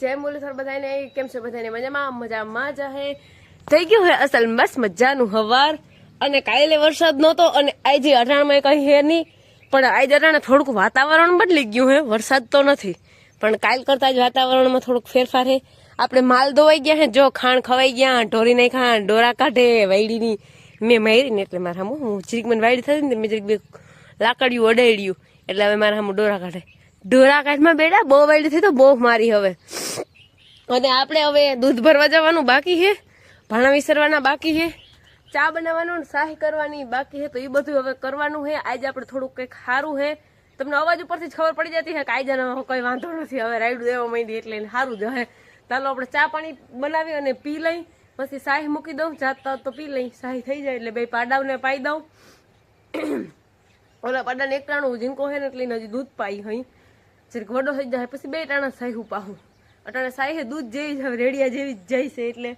જય મુરલીધર બધાને કેમ છે બધાને મજામાં? મજામાં જ હે. થઈ ગયું હે અસલ મસ્ત મજાનું હવાર. અને કાલે વરસાદ નહોતો અને આજે અટાણામાં કઈ હે નહીં. પણ આજે અટાણે થોડુંક વાતાવરણ બદલી ગયું હે. વરસાદ તો નથી. પણ કાલ કરતા જ વાતાવરણમાં થોડુંક ફેરફાર હે. આપણે માલ ધોવાઈ ગયા હે, જો ખાણ ખવાઈ ગયા, ઢોરી નહીં ખાણ, ડોરા કાઢે, વાયડીની. મેં મારીને એટલે મારા હું જીરીક મને વાયડી થતી ને મેં જરીક બે લાકડિયું અડાડ્યું એટલે હવે મારા હમ ડોરા કાઢે. ડોરા કાઢમાં બેડા, બહુ વાઈડ થઈ તો બહુ મારી હવે. અને આપણે હવે દૂધ ભરવા જવાનું બાકી છે, ભાણા વિસરવાના બાકી છે, ચા બનાવવાનું શાહી કરવાની બાકી છે, તો એ બધું હવે કરવાનું છે. આજે આપણે થોડુંક કંઈક સારું છે. તમને અવાજ ઉપરથી જ ખબર પડી જતી છે કે આજે કોઈ વાંધો નથી. હવે રાઈડ દેવા માંડી એટલે સારું જ હવે. ચાલો આપણે ચા પાણી બનાવી અને પી લઈ. પછી શાહી મૂકી દઉં. જાત તો પી લઈ. શાહી થઈ જાય એટલે ભાઈ પાડાવને પાઈ દઉં. ઓલા પાડાને એક ટાણું ઝીંકો છે ને એટલે હજી દૂધ પાઈ હઈ. જરીક વડો થઈ જાય, પછી બે ટાણા સાહી પાહું. અટાણે સાહે દૂધ જેવી જ રેડિયા જેવી જાય છે, એટલે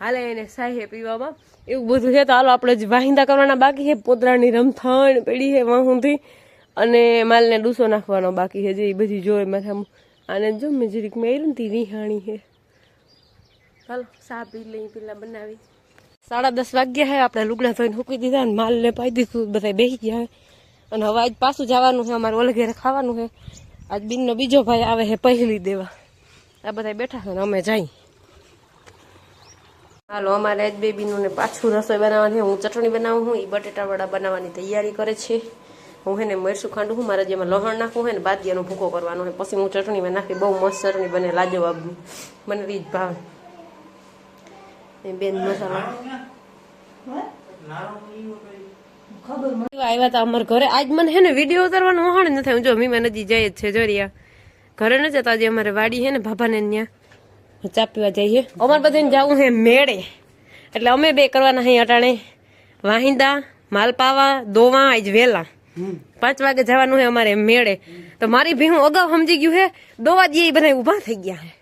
હાલે એને સાહી પીવામાં. એવું બધું છે, તો હાલો આપણે જ વાહિંદા કરવાના બાકી છે પોતરાની રમથણ પડી છે વાહુંથી. અને માલને ડૂસો નાખવાનો બાકી છે, જે એ બધી જોઈ માથા આને જો મેં જરીક મેળ્યું ને રિહાણી છે. હાલો સા પી લઈ, પેલા બનાવી. સાડા દસ વાગ્યા હે આપણે લુગડા ધોઈને મૂકી દીધા ને માલને પાઈ દીધું બધા બેસી ગયા અને હવે આજ પાછું જવાનું છે, અમારે ઓલે ઘેરે ખાવાનું છે. આજ બિનનો બીજો ભાઈ આવે છે પહેલી દેવા. આ બધા બેઠા છે અમે જઈ. હાલો, અમારે જ બેબીનું ને પાછું રસોઈ બનાવવાની હું ચટણી બનાવું હું એ બટેટા વડા બનાવવાની તૈયારી કરે છે. હું હેને મરસું ખાંડું હું મારા જેમાં લહણ નાખવું હોય ને બાદિયાનો ભૂકો કરવાનો હોય પછી હું ચટણીમાં નાખી બહુ મસ્ત ચટણી બને, લાજવાબ મને રીત ભાવે. એ બેન મસાલા. આવ્યા હતા અમારા ઘરે. આજ મને હે ને વીડિયો ઉતારવાનું વહાણ ન થાય જો મીમા નદી જ છે જોરિયા ઘરે ન જતા આજે અમારે વાડી હે ને ભાભાને ત્યાં ચા પીવા જઈએ. અમારે બધાને જવું હે મેળે. એટલે અમે બે કરવાના હે અટાણે. વાહિંદા માલપાવા દોવા આજ વેલા. પાંચ વાગે જવાનું હે અમારે મેળે. તો મારી ભીહું અગાઉ સમજી ગયું હે દોવા જઈએ બધા ઊભા થઈ ગયા હે.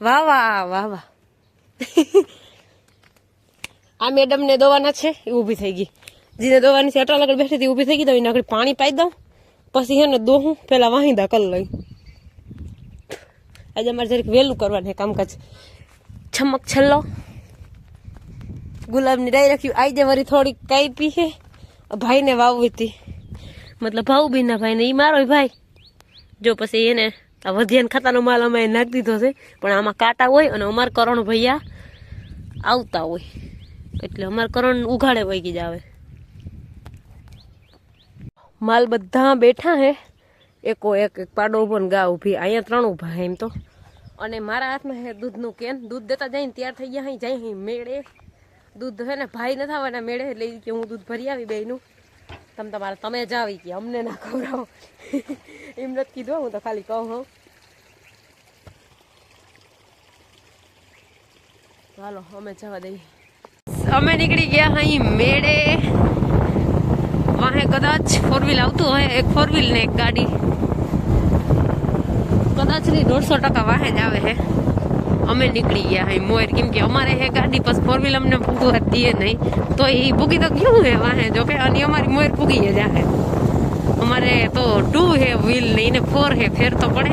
વાહ વાહ વાહ વાહ. આ મેડમ ને દોવાના છે એ ઊભી થઈ ગઈ. જેને દોવાની છે અટલ આગળ બેઠી હતી, ઊભી થઈ ગઈ તો એને આગળ પાણી પાઈ દઉં. પછી હે ને દોહું, પેલા વાહિંદા કરી લઈ. આજે અમારે જરીક વહેલું કરવાનું છે કામકાજ. છમક છલ્લો. ગુલાબની ડાઈ રાખ્યું આજે વળી થોડીક કાઈ પી છે ભાઈને વાવવી હતી. મતલબ ભાવબીના ભાઈને એ મારો ભાઈ. જો પછી એને આ વધ્યાન ખાતાનો માલ અમે નાખી દીધો છે. પણ આમાં કાંટા હોય અને અમાર કરણ ભૈયા આવતા હોય. એટલે અમાર કરણ ઉઘાડે વહી જ આવે માલ બધા બેઠા હે. એકો એક એક પાડો ઊભો ને ગા ઊભી અહીંયા ત્રણ ઊભા એમ તો. અને મારા હાથમાં હે દૂધનું કેન. દૂધ દેતા જઈને તૈયાર થઈ ગયા જાય અહીં મેળે. દૂધ હે ને ભાઈ નથી આવવાના મેળે, એટલે કે હું દૂધ ભરી આવી બેનું તમે તમારે, તમે જ આવી કે અમને ના ખવડાવો. એમ નથી કીધું, હું તો ખાલી કહું હું. ચાલો અમે જવા દઈએ. અમે નીકળી ગયા અહીં મેળે. વાહે કદાચ ફોર વ્હીલ આવતું હોય, એક ફોર વ્હીલ ને એક ગાડી. કદાચ નહીં, દોઢસો ટકા વાહે જ આવે હે. અમે નીકળી ગયા હે, મોર. કેમ કે અમારે હે ગાડી, પછી ફોર વ્હીલ અમને ભૂગવા દે નહીં. તો એ ભૂગી તો ગયું હે વાહે જો કે અને અમારી મોર ભૂગી જાય. અમારે તો ટુ હે વ્હીલ ને એને ફોર હે, ફેર તો પડે.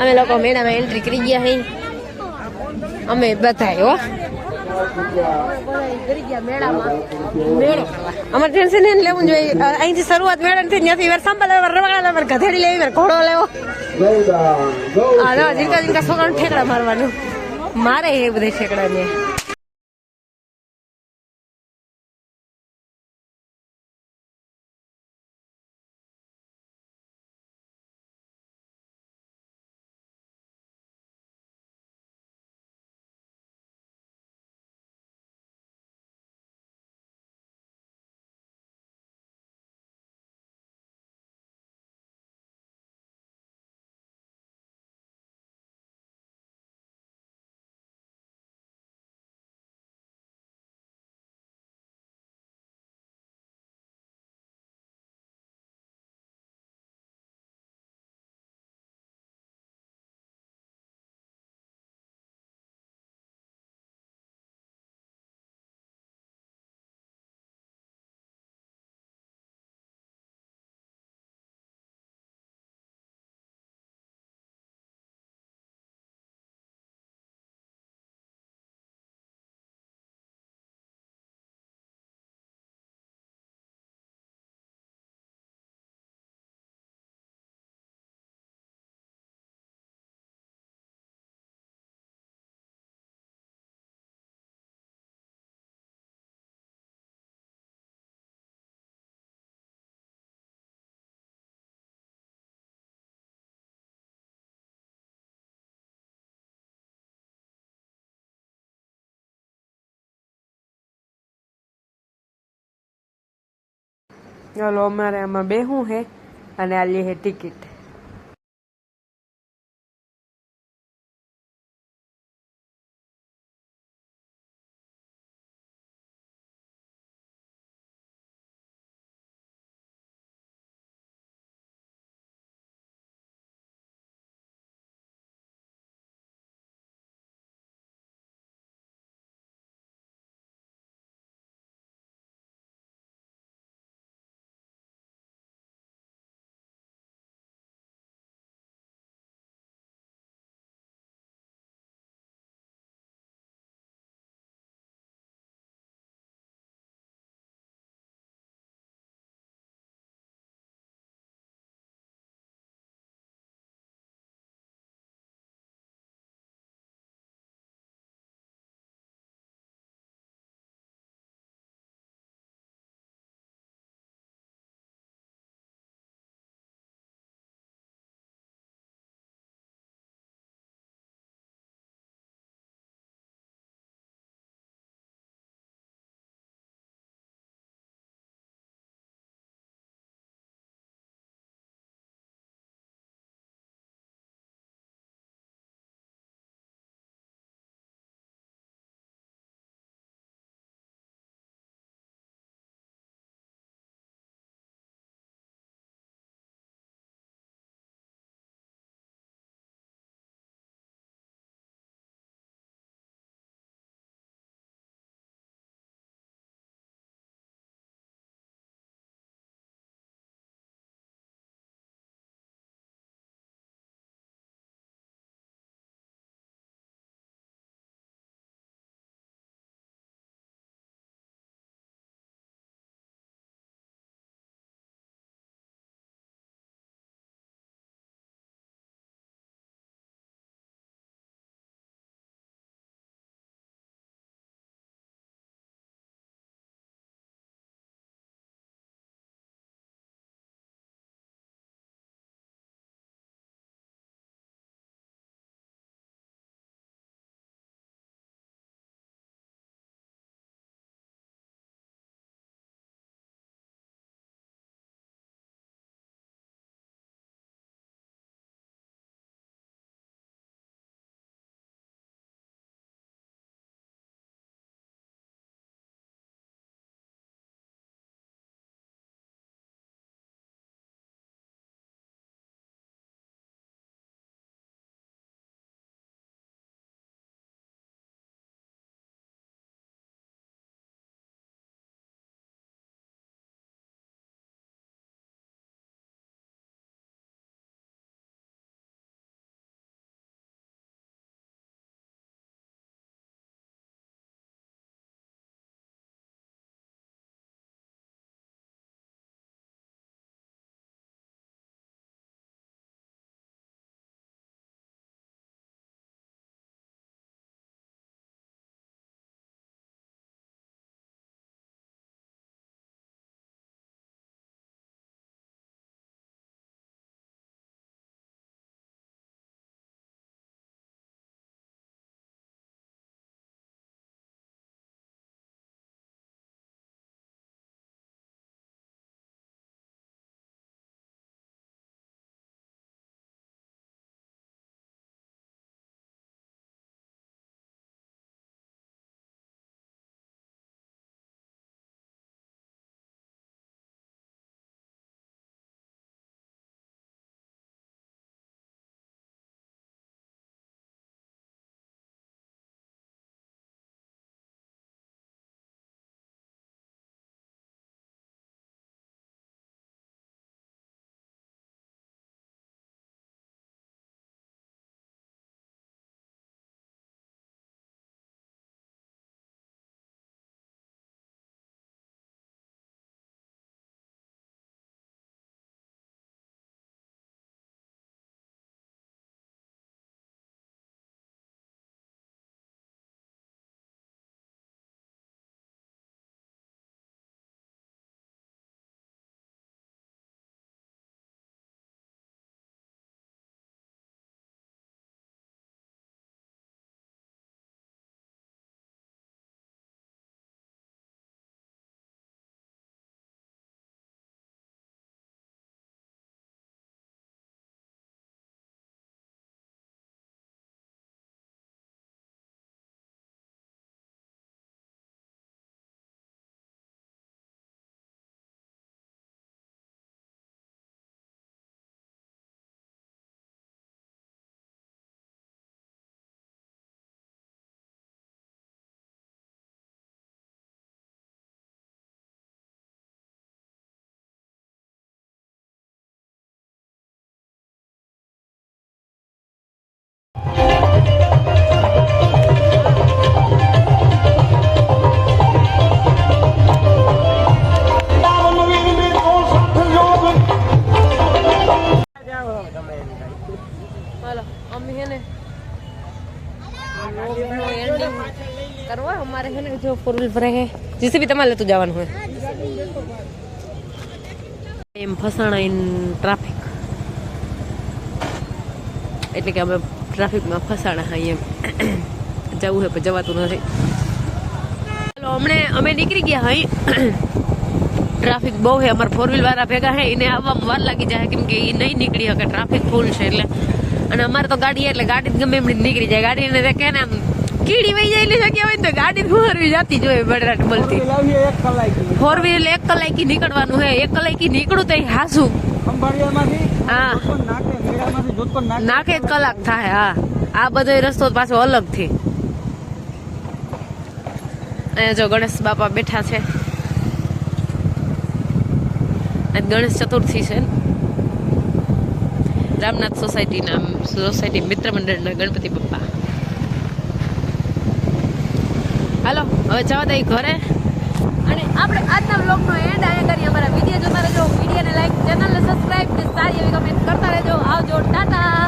અમે લોકો મેળામાં એન્ટ્રી કરી ગયા હઈ અમે બધા હો. અમારે ટેન્શન લેવું જોઈએ. અહીંથી શરૂઆત મેળા થી ત્યાંથી વાર સાંભળ લેવા રવાડા લેવા ગધેડી લેવી વાર ઘોડો લેવો. હા જીનકા જીનકા છોકરાને ઠેકડા મારવાનું. મારે એ બધા ઠેકડા ને. ચાલો અમારે આમાં બેહું હે અને આ લે હે ટિકિટ. હોય અમારે છે ને જો ફોર વ્હીલ ભરે જીસી જીસીબી તમારે લેતું જવાનું હોય એમ ફસાણા ઇન ટ્રાફિક એટલે કે અમે ટ્રાફિકમાં ફસાણા હા એમ. જવું હોય પણ જવાતું નથી. ચાલો હમણે અમે નીકળી ગયા હઈ. ટ્રાફિક બહુ છે. અમારા ફોર વ્હીલ વાળા ભેગા છે એને આવવામાં વાર લાગી જાય. કેમ કે એ નહીં નીકળી શકે ટ્રાફિક ફૂલ છે એટલે. અને અમારે તો ગાડી એટલે ગાડી ગમે એમની નીકળી જાય. ગાડીને કે ને આમ કીડી વહી જાય એટલે હોય તો ગાડી ફોરવી જતી જોઈએ બળરાટ બોલતી. ફોર વ્હીલ એક કલાકી નીકળવાનું હે એક કલાકી નીકળું તો હાસું. હા. નાકે જ કલાક થાય હા. આ બધો રસ્તો પાછો અલગથી. અહીંયા જો ગણેશ બાપા બેઠા છે. આજ ગણેશ ચતુર્થી છે. રામનાથ સોસાયટીના, સોસાયટી મિત્ર મંડળના ગણપતિ બપ્પા હાલો, હવે જવા દઈ ઘરે. અને આપણે આજના બ્લોગનો એન્ડ અહીંયા કરીએ અમારા વીડિયો જોતા રહેજો. વિડીયોને લાઈક ચેનલને સબસ્ક્રાઇબ ને સારી એવી કમેન્ટ કરતા રહેજો. આવજો, ટાટા!